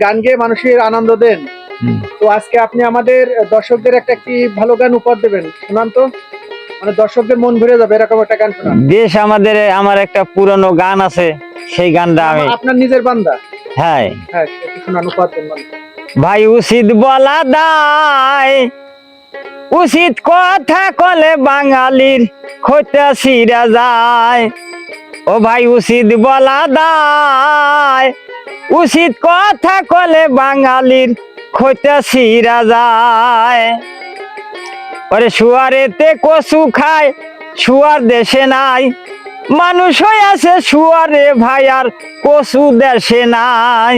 গান গেয়ে মানুষের আনন্দ দেন। তো আজকে আপনি আমাদের দর্শকদের একটা কি ভালো গান উপহার দেবেন? শোনান তো। মানে দর্শকদের মন ভরে যাবে এরকম একটা গান শোনান দেশ আমাদের আমার একটা পুরনো গান আছে সেই গানটা আমি আপনার নিজের বান্দা? হ্যাঁ। হ্যাঁ শোনান উপহার দেন। ভাই উচিত বলা দায়। উচিত কথা কলে বাঙালির খোঁটা সিরা যায়। ও ভাই উচিত বলা দায়। উচিত কথা কলে বাঙালির খোঁটা সিরা যায়। শুয়ারেতে কচু খায়, শুয়ার দেশে নাই। মানুষ হয়ে আছে শুয়ারে ভাই, আর কচু দেশে নাই।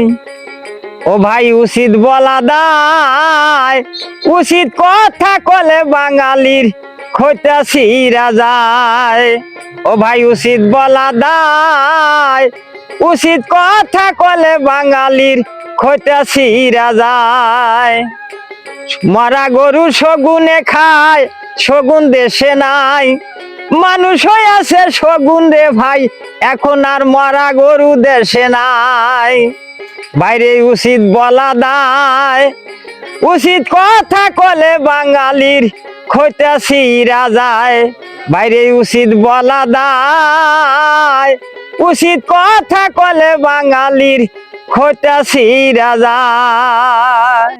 ও ভাই, উচিত বলা দায়। উচিত কথা কলে বাঙালির খোঁটা সিরা যায় ও ভাই উচিত বলা দায়। উচিত কথা কলে বাঙালির খোঁটা সিরা যায় মরা গরু শগুনে খায়, শগুন দেশে নাই। মানুষ হয়ে আছে শগুন রে ভাই, এখন আর মরা গরু দেশে নাই। বাইরে উচিত বলা দায়। উচিত কথা কলে বাঙালির খোঁটা রাজায় বাইরে উচিত বলা দায়। উচিত কথা কলে বাঙালির খোঁটা সিরা যায়